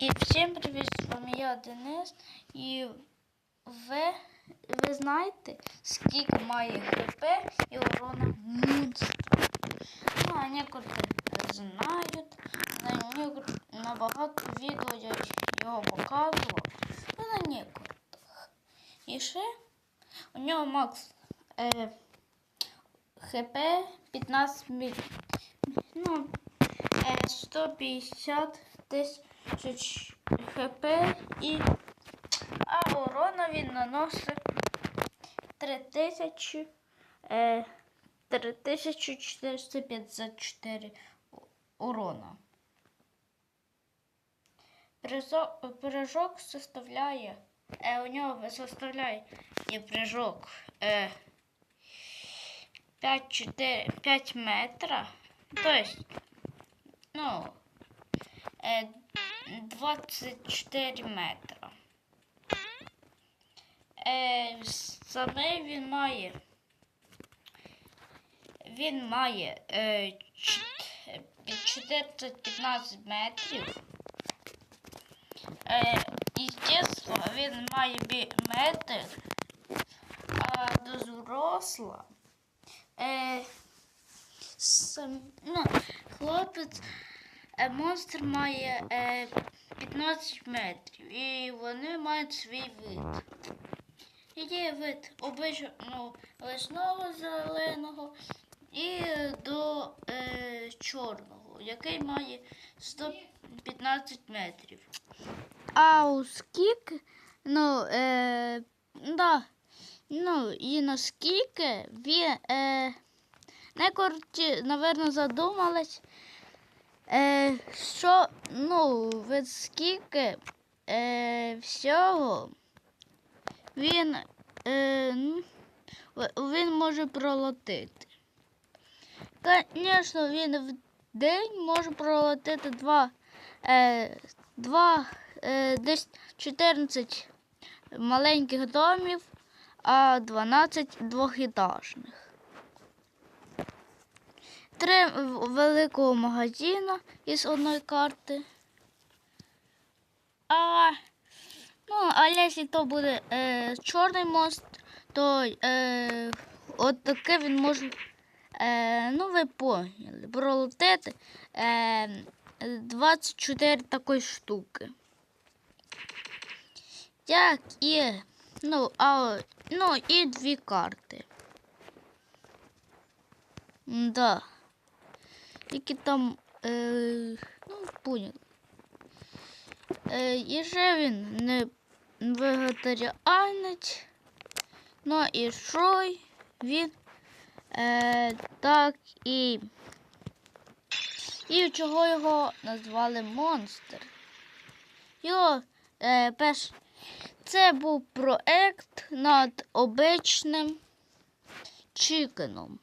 І всім привіт, з вами я Денис. І ви, ви знаєте, скільки має ХП і урона. Ну, а некоторі знають, на, на багато відео я його показував, ну на некоторих. І ще у нього макс е, ХП 15 міль. Ну, е, 150 тисяч хп і а урона він наносить 3000 е, 3454 у- урона. Прыжок составляє, е, у нього составляє і прыжок е, 5, 4, 5 метра. То есть, ну, е, 24 метра. Е, саме він має. Він має е, 14-15 метрів. Е, естественно, він має метр, а до зросла. Е, сам, ну, хлопець, монстр має е, 15 метрів і вони мають свій вид. Є вид обичного лесного зеленого і до е, чорного, який має 115 метрів. А у скік, ну, е, да, ну, і наскільки він, е, некорті, напевно, задумались, е, що, ну, від скільки е, всього він, е, він може пролетити. Звісно, він в день може пролетити два, е, два е, десь 14 маленьких домів, а 12 двохетажних. Три великого магазина із одної карти. А, ну, а якщо то буде е, чорний мост, то е, от таке він може, е, ну ви поняли, пролетити е, 24 такої штуки. Як і, ну, а, ну, і дві карти. Да. Тільки там, е, ну, поняли. Е, і ще він не вегетаріанець. Ну і що він е, так і. І чого його назвали монстр? Його е, перш... Це був проект над обичним чікеном.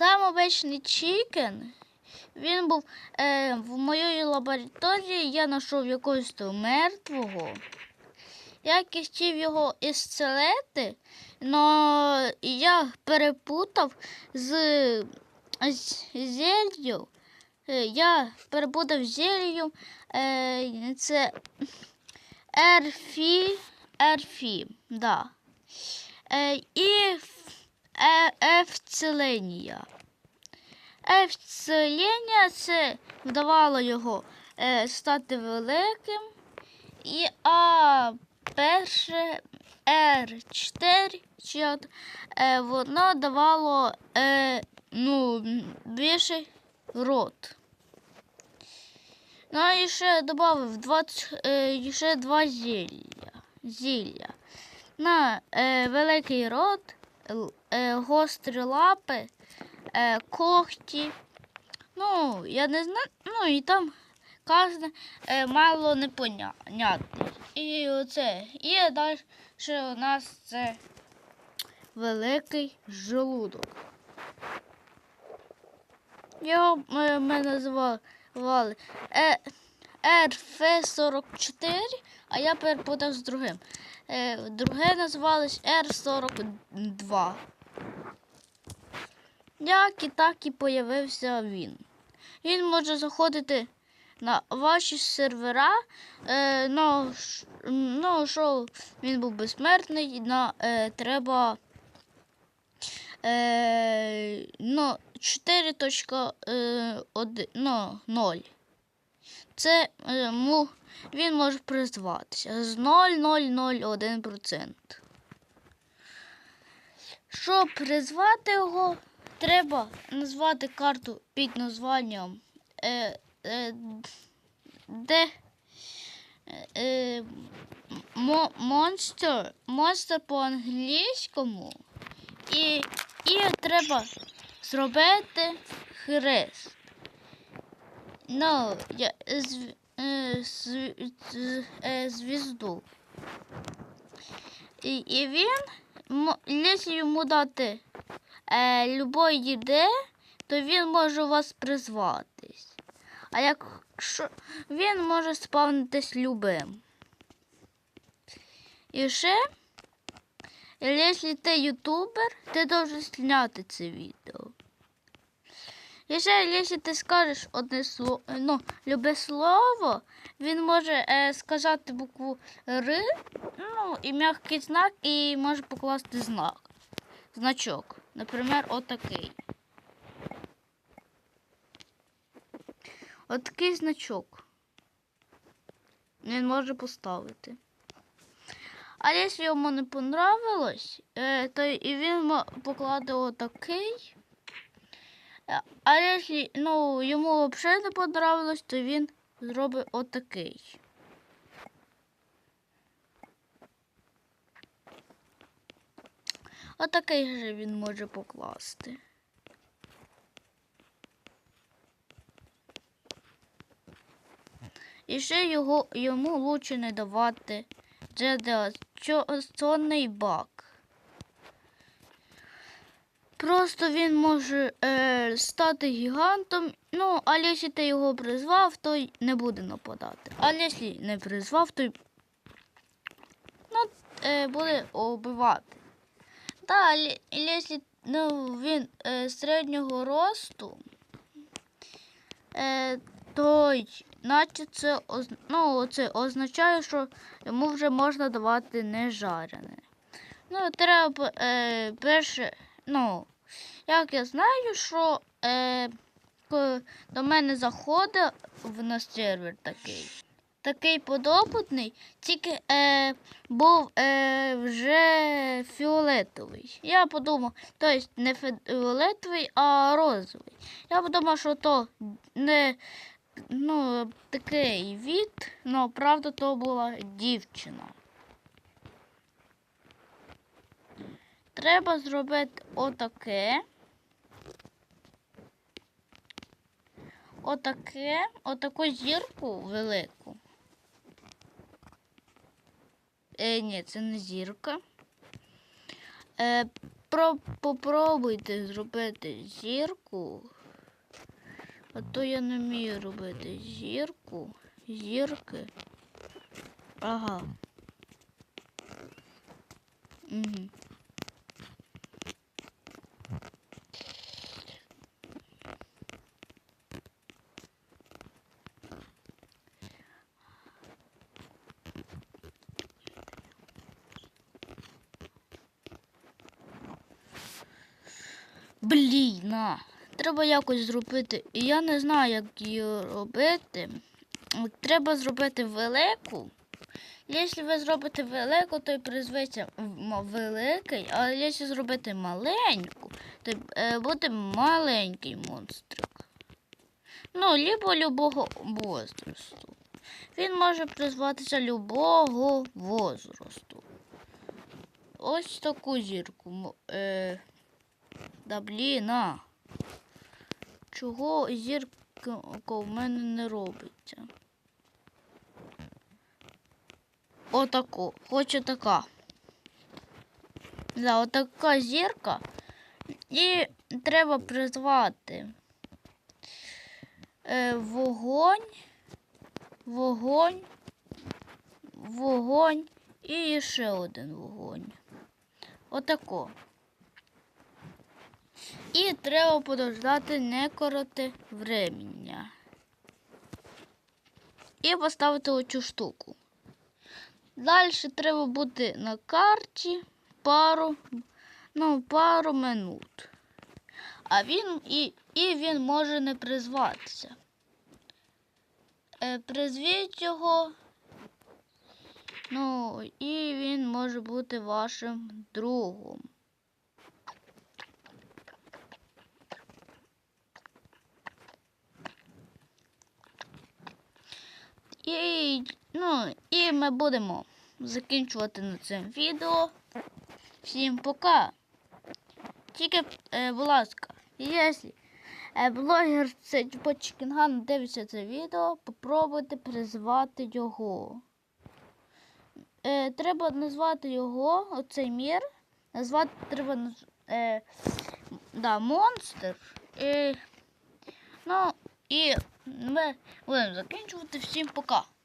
Сам обичний чікен він був е, в моїй лабораторії, я знайшов якогось мертвого. Я хотів його ісцелити, але я перепутав з, з зелью. Е, Я перепутав зелью. Е, це ерфі, ерфі, да. Е, і е, ефцелення. Ефцелення це вдавало його е, стати великим. І а перше R4 чи е, воно давало е, ну, більший рот. Ну і ще додав 20, е, ще два зілля. зілля. На е, великий рот, е, гострі лапи, е, когті. Ну, я не знаю, ну і там кожне е, мало непонятне. І оце. І далі у нас це великий желудок. Його е, ми називали е, РФ-44, а я перепутав з другим. Е, друге називалось Р-42. Як і так і появився він. Він може заходити на ваші сервера. Е, ну, ну, що він був безсмертний, на, е, треба е, ну, 4.1, ну, 0. Це е, він може призватися з 0,001%. Щоб призвати його, треба назвати карту під названням е, е, де е, мо- монстр, монстр по-англійському. І, і треба зробити хрест. Ну, я, зв, е, зв, з- е, звізду. І, і він, якщо йому дати е, любої ідеї, то він може у вас призватись. А якщо він може спавнитись любим. І ще, якщо ти ютубер, ти должен зняти це відео. Якщо ти скажеш одне слово, ну, любе слово, він може е, сказати букву Р, ну, і м'який знак, і може покласти знак. Значок. Наприклад, отакий. Отакий значок. Він може поставити. А якщо йому не понравилось, е, то і він покладе отакий. А якщо ну, йому взагалі не понравилось, то він зробить отакий. Отакий же він може покласти. І ще його, йому лучше не давати радіаційний бак. Просто він може е, стати гігантом, ну, а якщо ти його призвав, то не буде нападати. А якщо не призвав, то ну, е, буде убивати. Так, якщо ну, він е, середнього росту, е, то наче це, ну, це означає, що йому вже можна давати не жарене. Ну, треба е, перше, ну, як я знаю, що е, до мене заходить в на сервер такий. Такий подопитний, тільки е, був е, вже фіолетовий. Я подумав, тобто не фіолетовий, а розовий. Я подумав, що то не ну, такий від, ну, правда, то була дівчина. Треба зробити отаке. Отаке, отаку зірку велику. Е, ні, це не зірка. Е, про, попробуйте зробити зірку. А то я не вмію робити зірку. Зірки. Ага. Угу. Блін. Треба якось зробити. І я не знаю, як її робити. Треба зробити велику. Якщо ви зробите велику, то й призветься великий, а якщо зробити маленьку, то е, буде маленький монстрик. Ну, либо любого возрасту. Він може призватися любого возрасту. Ось таку зірку. Е, да блін, а. Чого зірка в мене не робиться? Отаку. Хочу така. Да, отака зірка. І треба призвати е, вогонь, вогонь, вогонь і ще один вогонь. Отако. І треба подождати некороте времення. і поставити оцю штуку. Далі треба бути на карті пару, ну, пару минут. А він і, і він може не призватися. Е, призвіть його. Ну, і він може бути вашим другом. І, ну, і ми будемо закінчувати на цим відео. Всім пока. Тільки, е, будь ласка, якщо е, блогер це Чікінган дивиться це відео, попробуйте призвати його. Е, треба назвати його, оцей мір. Назвати треба е, да, монстр. Е, ну, і ми будемо закінчувати. Всім пока.